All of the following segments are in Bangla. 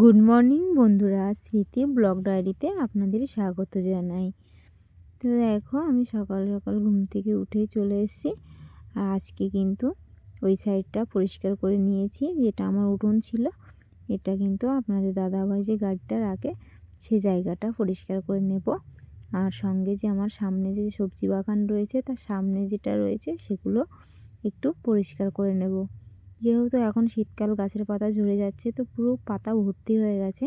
গুড মর্নিং বন্ধুরা, স্মৃতি ব্লগ ডায়েরিতে আপনাদের স্বাগত জানাই। তো দেখো, আমি সকাল সকাল ঘুম থেকে উঠে চলে এসেছি। আর আজকে কিন্তু ওই সাইডটা পরিষ্কার করে নিয়েছি, যেটা আমার উঠোন ছিল। এটা কিন্তু আপনাদের দাদাভাই যে গাড়িটা রাখে, সে জায়গাটা পরিষ্কার করে নেব। আর সঙ্গে যে আমার সামনে যে সবজি বাগান রয়েছে, তার সামনে যেটা রয়েছে, সেগুলো একটু পরিষ্কার করে নেব। যেহেতু এখন শীতকাল, গাছের পাতা ঝরে যাচ্ছে, তো পুরো পাতা ভর্তি হয়ে গেছে।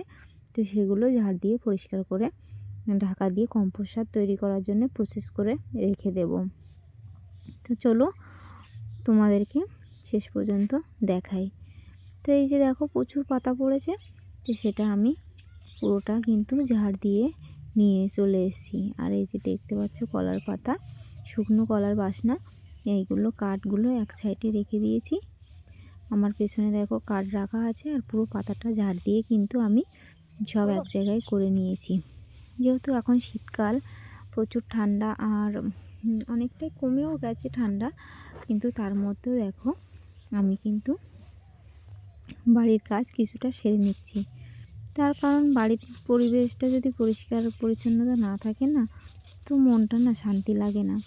তো সেগুলো ঝাড় দিয়ে পরিষ্কার করে, ঢাকা দিয়ে কম্পোস্ট সার তৈরি করার জন্য প্রসেস করে রেখে দেব। তো চলো তোমাদেরকে শেষ পর্যন্ত দেখাই। তো এই যে দেখো প্রচুর পাতা পড়েছে, তো সেটা আমি পুরোটা কিন্তু ঝাড় দিয়ে নিয়ে চলে এসেছি। আর এই যে দেখতে পাচ্ছ কলার পাতা, শুকনো কলার বাসনা, এইগুলো কাঠগুলো এক সাইডে রেখে দিয়েছি। আমার পেছনে দেখো কাঠ রাখা আছে আর পুরো পাতাটা ঝাড় দিয়ে কিন্তু আমি সব এক জায়গায় করে নিয়েছি। যেহেতু এখন শীতকাল, প্রচুর ঠান্ডা আর অনেকটাই কমেও গেছে ঠান্ডা, কিন্তু তার মধ্যেও দেখো আমি কিন্তু বাড়ির কাজ কিছুটা সেরে নিচ্ছি। তার কারণ বাড়ির পরিবেশটা যদি পরিষ্কার পরিচ্ছন্নতা না থাকে না, তো মনটা না শান্তি লাগে না।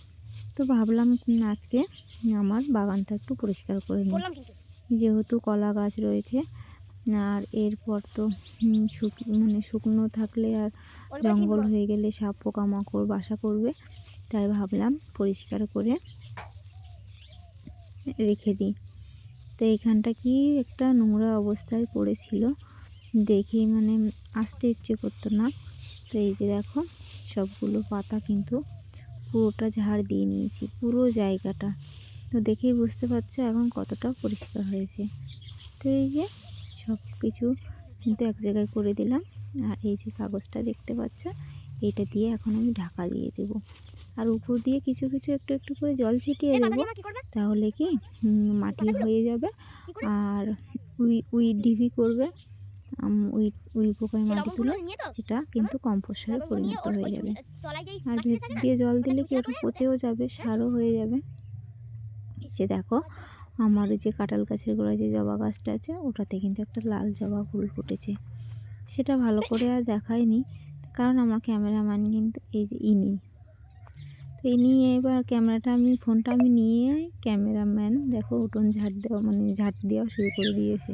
তো ভাবলাম আজকে আমার বাগানটা একটু পরিষ্কার করে নিই। যেহেতু কলা গাছ রয়েছে আর এরপর তো শুক মানে শুকনো থাকলে আর জঙ্গল হয়ে গেলে সাপ পোকামাকড় বাসা করবে তাই ভাবলাম পরিষ্কার করে রেখে দিই। তো এইখানটা কি একটা নোংরা অবস্থায় পড়েছিল দেখেই মানে আসতে ইচ্ছে করতো না। তো এই যে দেখো সবগুলো পাতা কিন্তু পুরোটা ঝাড় দিয়ে নিয়েছি পুরো জায়গাটা। তো দেখেই বুঝতে পারছ এখন কতটা পরিষ্কার হয়েছে। তো এই যে সব কিছু কিন্তু এক জায়গায় করে দিলাম। আর এই যে কাগজটা দেখতে পাচ্ছ এইটা দিয়ে এখন আমি ঢাকা দিয়ে দেবো। আর উপর দিয়ে কিছু কিছু একটু একটু করে জল ছিটিয়ে দেবো তাহলে কি মাটি হয়ে যাবে। আর উই উই ডিভি করবে। উই উই পোকায় মাটি তুলে সেটা কিন্তু কম্পোস্ট সারে পরিণত হয়ে যাবে। আর ভেতর দিয়ে জল দিলে কি ওটা পচেও যাবে সারও হয়ে যাবে। যে দেখো, আমার যে কাঁঠাল গাছের গোড়ায় যে জবা গাছটা আছে, ওটাতে কিন্তু একটা লাল জবা ফুল ফুটেছে। সেটা ভালো করে আর দেখায়নি, কারণ আমার ক্যামেরাম্যান কিন্তু এই যে ইনি। তো ইনি এবার ক্যামেরাটা আমি, ফোনটা আমি নিয়ে ক্যামেরাম্যান, দেখো উঠোন ঝাড় দেওয়া মানে ঝাড় দেওয়া শুরু করে দিয়েছে।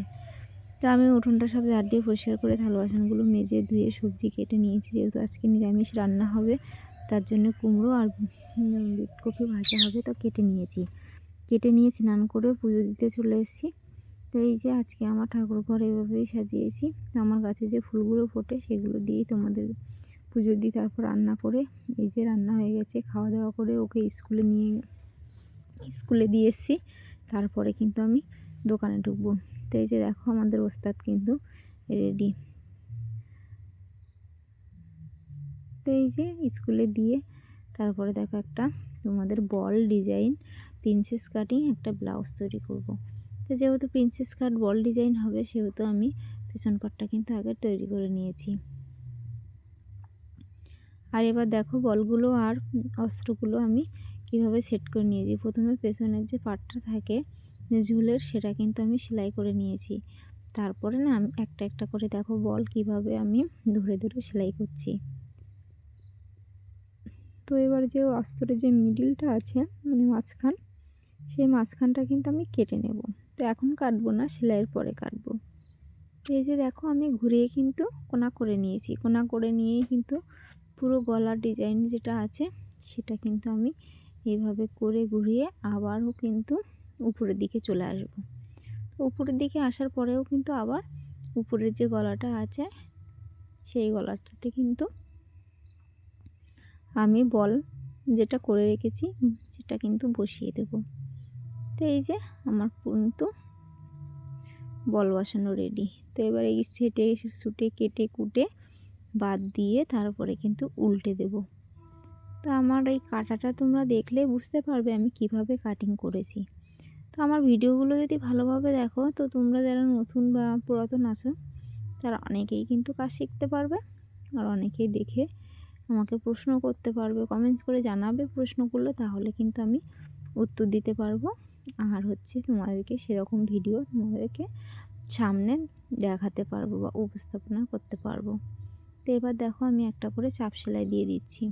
তো আমি উঠোনটা সব ঝাড় দিয়ে পরিষ্কার করে থাল বাসনগুলো মেজে ধুয়ে সবজি কেটে নিয়েছি, যেহেতু আজকে নিরামিষ রান্না হবে, তার জন্য কুমড়ো আর কপি ভাজা হবে, তো কেটে নিয়েছি। কেটে নিয়ে স্নান করে পুজো দিতে চলে এসেছি। তো এই যে আজকে আমার ঠাকুর ঘর এভাবেই সাজিয়েছি। আমার গাছে যে ফুলগুলো ফোটে সেগুলো দিয়েই তোমাদের পুজো দিই, তারপর রান্না করে এই যে রান্না হয়ে গেছে, খাওয়া দাওয়া করে ওকে স্কুলে নিয়ে, স্কুলে দিয়ে এসেছি। তারপরে কিন্তু আমি দোকানে ঢুকবো। তো এই যে দেখো আমাদের ওস্তাদ কিন্তু রেডি। তো এই যে স্কুলে দিয়ে তারপরে দেখো একটা তোমাদের বল ডিজাইন প্রিন্সেস কাটিং একটা ব্লাউজ তৈরি করব। তো যেহেতু প্রিন্সেস কাট বল ডিজাইন হবে, সেহেতু আমি পিছন পাটটা কিন্তু আগে তৈরি করে নিয়েছি। আর এবার দেখো বলগুলো আর অস্ত্রগুলো আমি কীভাবে সেট করে নিয়েছি। প্রথমে পেছনের যে পাটটা থাকে ঝুলের, সেটা কিন্তু আমি সেলাই করে নিয়েছি। তারপরে না আমি একটা একটা করে দেখো বল কীভাবে আমি ধরে ধরে সেলাই করছি। তো এবার যে অস্ত্রের যে মিডিলটা আছে মানে মাঝখান সেই মাঝখানটা কিন্তু আমি কেটে নেব। তো এখন কাটবো না, সেলাইয়ের পরে কাটবো। এই যে দেখো, আমি ঘুরিয়ে কিন্তু কোনা করে নিয়েছি। কোনা করে নিয়েই কিন্তু পুরো গলার ডিজাইন যেটা আছে, সেটা কিন্তু আমি এইভাবে করে ঘুরিয়ে আবারও কিন্তু উপরের দিকে চলে আসব। তো উপরের দিকে আসার পরেও কিন্তু আবার উপরের যে গলাটা আছে, সেই গলাটাতে কিন্তু আমি বল যেটা করে রেখেছি, সেটা কিন্তু বসিয়ে দেবো। তো এই যে আমার কিন্তু বল বসানো রেডি তো এবার এই সেটে সুটে কেটে কুটে বাদ দিয়ে তারপরে কিন্তু উল্টে দেব। তো আমার এই কাটাটা তোমরা দেখলে বুঝতে পারবে আমি কীভাবে কাটিং করেছি। তো আমার ভিডিওগুলো যদি ভালোভাবে দেখো, তো তোমরা যারা নতুন বা পুরাতন আছো, তারা অনেকেই কিন্তু কাজ শিখতে পারবে আর অনেকেই দেখে আমাকে প্রশ্ন করতে পারবে কমেন্টস করে জানাবে প্রশ্ন করলে তাহলে কিন্তু আমি উত্তর দিতে পারব। আর হচ্ছে তোমাদেরকে সেরকম ভিডিও তোমাদেরকে সামনে দেখাতে পারব বা উপস্থাপনা করতে পারব। তো এবার দেখো আমি একটা করে চাপ সেলাই দিয়ে দিচ্ছি।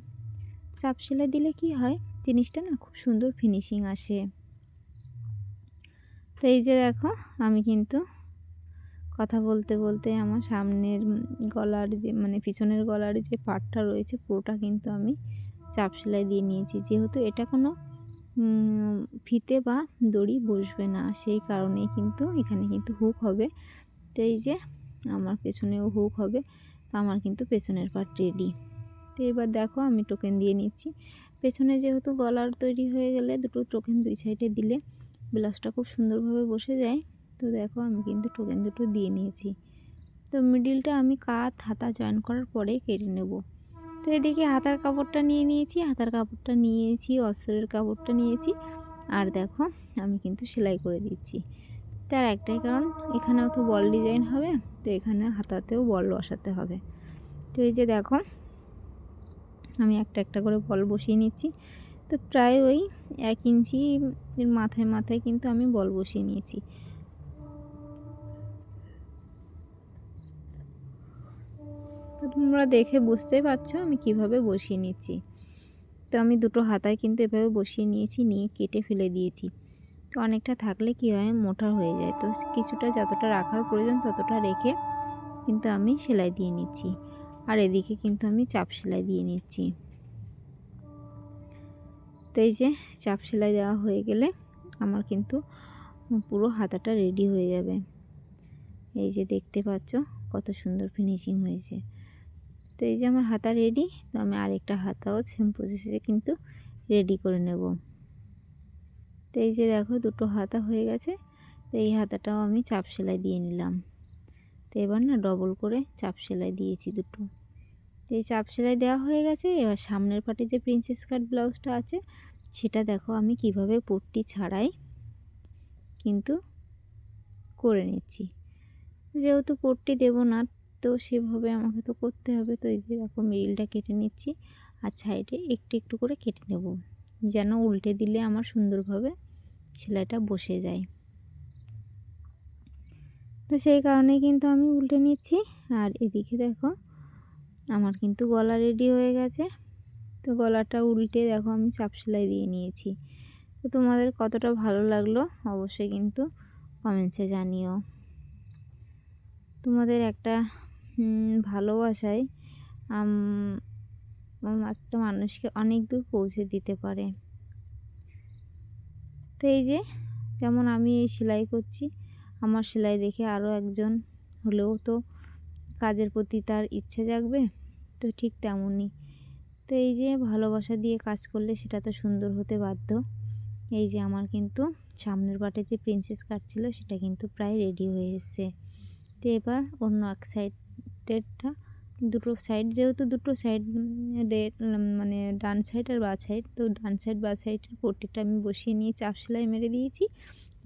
চাপ সেলাই দিলে কি হয়? জিনিসটা না খুব সুন্দর ফিনিশিং আসে। তো এই যে দেখো, আমি কিন্তু কথা বলতে বলতে আমার সামনের গলার যে মানে পিছনের গলার যে পাটটা রয়েছে, পুরোটা কিন্তু আমি চাপ সেলাই দিয়ে নিয়েছি। যেহেতু এটা কোনো ফিতে বা দড়ি বসবে না। সেই কারণেই কিন্তু এখানে কিন্তু হুক হবে। তো এই যে আমার পেছনেও হুক হবে, তো আমার কিন্তু পেছনের পার্ট রেডি তো এবার দেখো আমি টোকেন দিয়ে নিচ্ছি। পেছনে যেহেতু গলার তৈরি হয়ে গেলে দুটো টোকেন দুই সাইডে দিলে ব্লাউজটা খুব সুন্দরভাবে বসে যায়। তো দেখো আমি কিন্তু টোকেন দুটো দিয়ে নিয়েছি। তো মিডিলটা আমি কাত হাতা জয়েন করার পরে কেটে নেব। তো এদিকে হাতার কাপড়টা নিয়ে নিয়েছি, হাতার কাপড়টা নিয়েছি, অস্ত্রের কাপড়টা নিয়েছি। আর দেখো, আমি কিন্তু সেলাই করে দিচ্ছি। তার একটাই কারণ, এখানেও তো বল ডিজাইন হবে, তো এখানে হাতাতেও বল বসাতে হবে। তো এই যে দেখো, আমি একটা একটা করে বল বসিয়ে নিচ্ছি। তো প্রায় ওই এক ইঞ্চি মাথায় মাথায় কিন্তু আমি বল বসিয়ে নিয়েছি। তো তোমরা দেখে বুঝতে পারছ, আমি কীভাবে বসিয়ে নিচ্ছি। তো আমি দুটো হাতায় কিন্তু এভাবে বসিয়ে নিয়েছি, নিয়ে কেটে ফেলে দিয়েছি। তো অনেকটা থাকলে কি হয়, মোটা হয়ে যায়। তো কিছুটা যতটা রাখার প্রয়োজন ততটা রেখে কিন্তু আমি সেলাই দিয়ে নিচ্ছি। আর এদিকে কিন্তু আমি চাপ সেলাই দিয়ে নিচ্ছি। তো এই যে চাপ সেলাই দেওয়া হয়ে গেলে আমার কিন্তু পুরো হাতাটা রেডি হয়ে যাবে। এই যে দেখতে পাচ্ছ, কত সুন্দর ফিনিশিং হয়েছে। তো এই যে আমার হাতা রেডি তো আমি আরেকটা হাতাও সেম প্রসেসে কিন্তু রেডি করে নেব। তো এই যে দেখো, দুটো হাতা হয়ে গেছে, তো এই হাতাটাও আমি চাপ সেলাই দিয়ে নিলাম। তো এবার না ডবল করে চাপ সেলাই দিয়েছি দুটো। তো এই চাপ সেলাই দেওয়া হয়ে গেছে, এবার সামনের পাটে যে প্রিন্সেস কাট ব্লাউজটা আছে, সেটা দেখো আমি কীভাবে পট্টি ছাড়াই কিন্তু করে নিচ্ছি। যেহেতু পট্টি দেবো না তো সেভাবে আমাকে তো করতে হবে। তো এই যে দেখো মিডিলটা কেটে নিচ্ছি আর সাইডে একটু একটু করে কেটে নেব। যেন উল্টে দিলে আমার সুন্দরভাবে সেলাইটা বসে যায়। তো সেই কারণে কিন্তু আমি উল্টে নিচ্ছি। আর এদিকে দেখো আমার কিন্তু গলা রেডি হয়ে গেছে। তো গলাটা উল্টে দেখো আমি চাপ সেলাই দিয়ে নিয়েছি। তো তোমাদের কতটা ভালো লাগল অবশ্যই কিন্তু কমেন্টসে জানিও। তোমাদের একটা ভালোবাসায় একটা মানুষকে অনেক দূর পৌঁছে দিতে পারে। তো এই যে, যেমন আমি এই সেলাই করছি, আমার সেলাই দেখে আরও একজন হলেও তো কাজের প্রতি তার ইচ্ছে জাগবে, তো ঠিক তেমনই। তো এই যে, ভালোবাসা দিয়ে কাজ করলে সেটা তো সুন্দর হতে বাধ্য। এই যে, আমার কিন্তু সামনের পাটে যে প্রিন্সেস কাট ছিল, সেটা কিন্তু প্রায় রেডি হয়ে এসছে। তো এবার অন্য এক সাইডেরটা, দুটো সাইড যেহেতু দুটো সাইড রেড মানে ডান সাইড আর বা সাইড, তো ডান সাইড বা সাইডের পট্টিটা আমি বসিয়ে নিয়ে চাপ সেলাই মেরে দিয়েছি।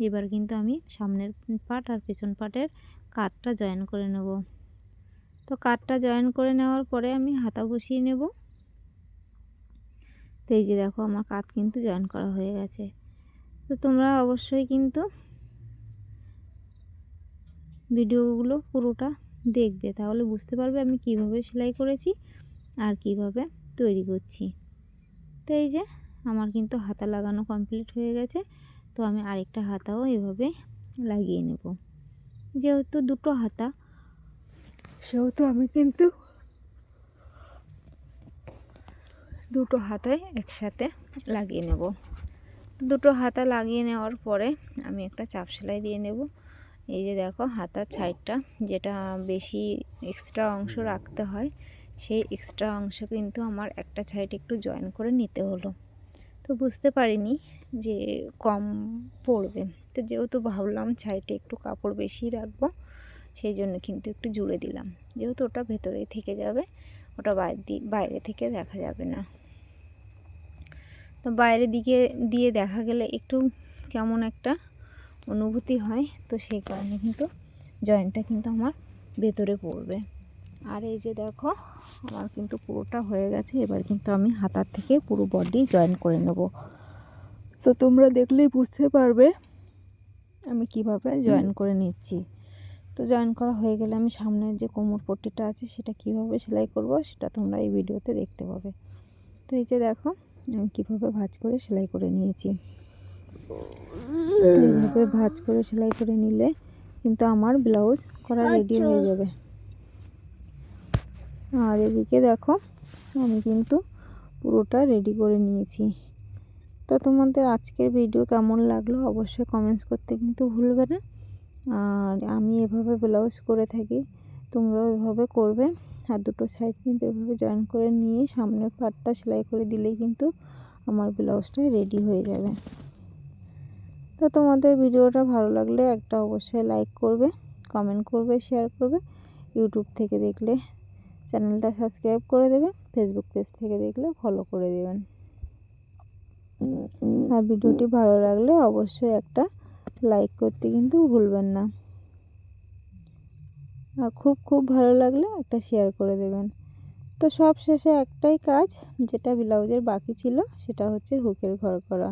এবার কিন্তু আমি সামনের পাট আর পেছন পাটের কাঠটা জয়েন করে নেব। তো কাঠটা জয়েন করে নেওয়ার পরে আমি হাতা বসিয়ে নেব। তো এই যে দেখো আমার কাত কিন্তু জয়েন করা হয়ে গেছে। তো তোমরা অবশ্যই কিন্তু ভিডিওগুলো পুরোটা দেখবে, তাহলে বুঝতে পারবে আমি কীভাবে সেলাই করেছি আর কীভাবে তৈরি করছি। তো এই যে, আমার কিন্তু হাতা লাগানো কমপ্লিট হয়ে গেছে, তো আমি আরেকটা হাতাও এভাবে লাগিয়ে নেব। যেহেতু দুটো হাতা, সেহেতু আমি কিন্তু দুটো হাতায় একসাথে লাগিয়ে নেব। দুটো হাতা লাগিয়ে নেওয়ার পরে আমি একটা চাপ সেলাই দিয়ে নেব। এই যে দেখো হাতার সাইডটা যেটা বেশি এক্সট্রা অংশ রাখতে হয়, সেই এক্সট্রা অংশ কিন্তু আমার একটা সাইড একটু জয়েন করে নিতে হলো। তো বুঝতে পারিনি যে কম পড়বে। তো যেহেতু ভাবলাম সাইডে একটু কাপড় বেশি রাখব, সেই জন্য কিন্তু একটু জুড়ে দিলাম। যেহেতু ওটা ভেতরেই থেকে যাবে, ওটা বাইরে বাইরে থেকে দেখা যাবে না। তো বাইরে দিকে দিয়ে দেখা গেলে একটু কেমন একটা অনুভূতি হয় তো সেই কারণে কিন্তু জয়েন্টটা কিন্তু আমার ভেতরে পড়বে। আর এই যে দেখো আমার কিন্তু পুরোটা হয়ে গেছে এবার কিন্তু আমি হাতার থেকে পুরো বডি জয়েন করে নেব। তো তোমরা দেখলেই বুঝতে পারবে আমি কীভাবে জয়েন করে নিচ্ছি। তো জয়েন করা হয়ে গেলে আমি সামনের যে কোমর পট্টিটা আছে সেটা কীভাবে সেলাই করব সেটা তোমরা এই ভিডিওতে দেখতে পাবে। তো এই যে দেখো আমি কীভাবে ভাঁজ করে সেলাই করে নিয়েছি। তো এইভাবে ভাঁজ করে সেলাই করে নিলে কিন্তু আমার ব্লাউজ করা রেডি হয়ে যাবে। আর এদিকে দেখো আমি কিন্তু পুরোটা রেডি করে নিয়েছি। তো তোমাদের আজকের ভিডিও কেমন লাগল অবশ্যই কমেন্টস করতে কিন্তু ভুলবে না। আর আমি এভাবে ব্লাউজ করে থাকি তোমরাও এভাবে করবে। আর দুটো সাইড কিন্তু এভাবে জয়েন করে নিয়ে সামনের পাটটা সেলাই করে দিলেই কিন্তু আমার ব্লাউজটা রেডি হয়ে যাবে। তো তোমাদের ভিডিওটা ভালো লাগলে একটা অবশ্যই লাইক করবে কমেন্ট করবে শেয়ার করবে ইউটিউব থেকে দেখলে চ্যানেলটা সাবস্ক্রাইব করে দেবে ফেসবুক পেজ থেকে দেখলে ফলো করে দেবেন। আর ভিডিওটি ভালো লাগলে অবশ্যই একটা লাইক করতে কিন্তু ভুলবেন না। আর খুব খুব ভালো লাগলে একটা শেয়ার করে দেবেন। তো সব শেষে একটাই কাজ, যেটা ব্লাউজের বাকি ছিল, সেটা হচ্ছে হুকের ঘর করা।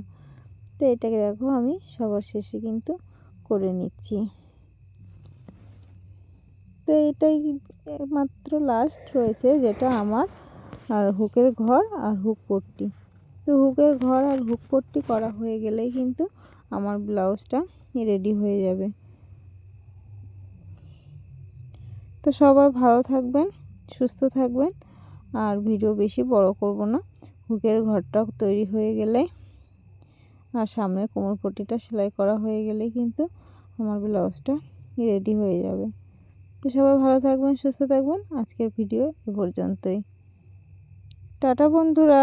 তো এটাকে দেখো আমি সবার শেষে কিন্তু করে নিচ্ছি। তো এটাই মাত্র লাস্ট রয়েছে যেটা আমার আর হুকের ঘর আর হুক পট্টি। তো হুকের ঘর আর হুক পট্টি করা হয়ে গেলেই কিন্তু আমার ব্লাউজটা রেডি হয়ে যাবে। তো সবাই ভালো থাকবেন, সুস্থ থাকবেন, আর ভিডিও বেশি বড় করব না। হুকের ঘরটা তৈরি হয়ে গেলে আর সামনে কোমর পট্টিটা সেলাই করা হয়ে গেলেই কিন্তু আমার ব্লাউজটা রেডি হয়ে যাবে। তো সবাই ভালো থাকবেন, সুস্থ থাকবেন। আজকের ভিডিও এ পর্যন্তই। টাটা বন্ধুরা।